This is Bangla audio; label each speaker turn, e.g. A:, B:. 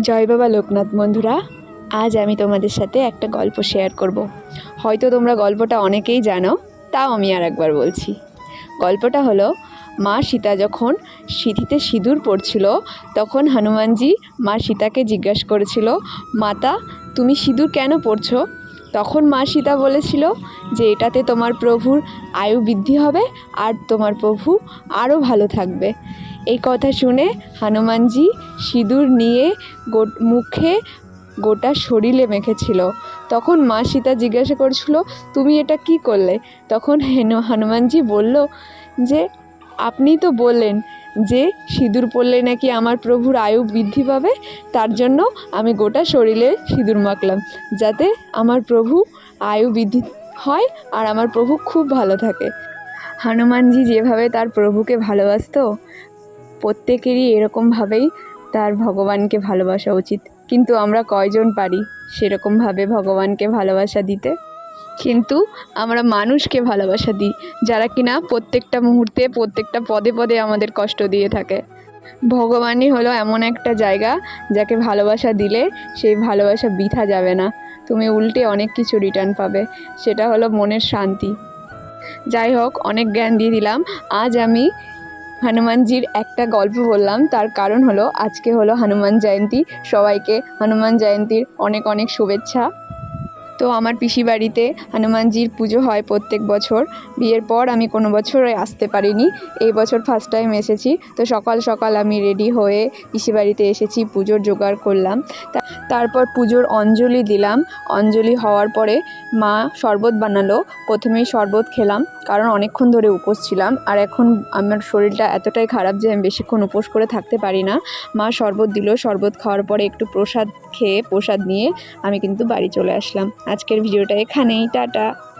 A: জয় বাবা লোকনাথ বন্ধুরা, আজ আমি তোমাদের সাথে একটা গল্প শেয়ার করব। হয়তো তোমরা গল্পটা অনেকেই জানো, তাও আমি আর একবার বলছি। গল্পটা হলো, মা সীতা যখন সিঁথিতে সিঁদুর পড়ছিল, তখন হনুমানজি মা সীতাকে জিজ্ঞাসা করেছিল, মাতা, তুমি সিঁদুর কেন পড়ছো? তখন মা সীতা বলেছিল যে, এটাতে তোমার প্রভুর আয়ু বৃদ্ধি হবে, আর তোমার প্রভু আরও ভালো থাকবে। এই কথা শুনে হনুমানজি সিঁদুর নিয়ে গো মুখে গোটা শরীরে মেখেছিল। তখন মা সীতা জিজ্ঞাসা করছিল, তুমি এটা কি করলে? তখন হেনু হনুমানজি বলল যে, আপনি তো বললেন যে সিঁদুর পরলে নাকি আমার প্রভুর আয়ু বৃদ্ধি পাবে, তার জন্য আমি গোটা শরীরে সিঁদুর মাখলাম, যাতে আমার প্রভু আয়ু বৃদ্ধি হয় আর আমার প্রভু খুব ভালো থাকে। হনুমানজি যেভাবে তার প্রভুকে ভালোবাসতো প্রত্যেকেরই এরকমভাবেই তার ভগবানকে ভালোবাসা উচিত। কিন্তু আমরা কয়জন পারি সেরকমভাবে ভগবানকে ভালোবাসা দিতে? কিন্তু আমরা মানুষকে ভালোবাসা দিই, যারা কিনা প্রত্যেকটা মুহূর্তে, প্রত্যেকটা পদে পদে আমাদের কষ্ট দিয়ে থাকে। ভগবানই হলো এমন একটা জায়গা যাকে ভালোবাসা দিলে সেই ভালোবাসা বৃথা যাবে না। তুমি উল্টে অনেক কিছু রিটার্ন পাবে, সেটা হলো মনের শান্তি। যাই হোক, অনেক জ্ঞান দিয়ে দিলাম। আজ আমি হনুমানজির একটা গল্প বললাম, তার কারণ হলো আজকে হলো হনুমান জয়ন্তী। সবাইকে হনুমান জয়ন্তীর অনেক অনেক শুভেচ্ছা। তো আমার পিসি বাড়িতে হনুমানজির পুজো হয় প্রত্যেক বছর। বিয়ের পর আমি কোনো বছর আসতে পারিনি। এই বছর ফার্স্ট টাইম এসেছি। তো সকাল সকাল আমি রেডি হয়ে পিসি বাড়িতে এসেছি, পুজোর জোগাড় করলাম। তারপর পুজোর অঞ্জলি দিলাম। অঞ্জলি হওয়ার পরে মা শরবত বানালো। প্রথমেই শরবত খেলাম, কারণ অনেকক্ষণ ধরে উপোস ছিলাম। আর এখন আমার শরীরটা এতটাই খারাপ যে আমি বেশিক্ষণ উপোস করে থাকতে পারি না। মা শরবত দিল। শরবত খাওয়ার পরে একটু প্রসাদ খেয়ে প্রসাদ নিয়ে আমি কিন্তু বাড়ি চলে আসলাম। আজকের ভিডিওটা এখানেই টাটা।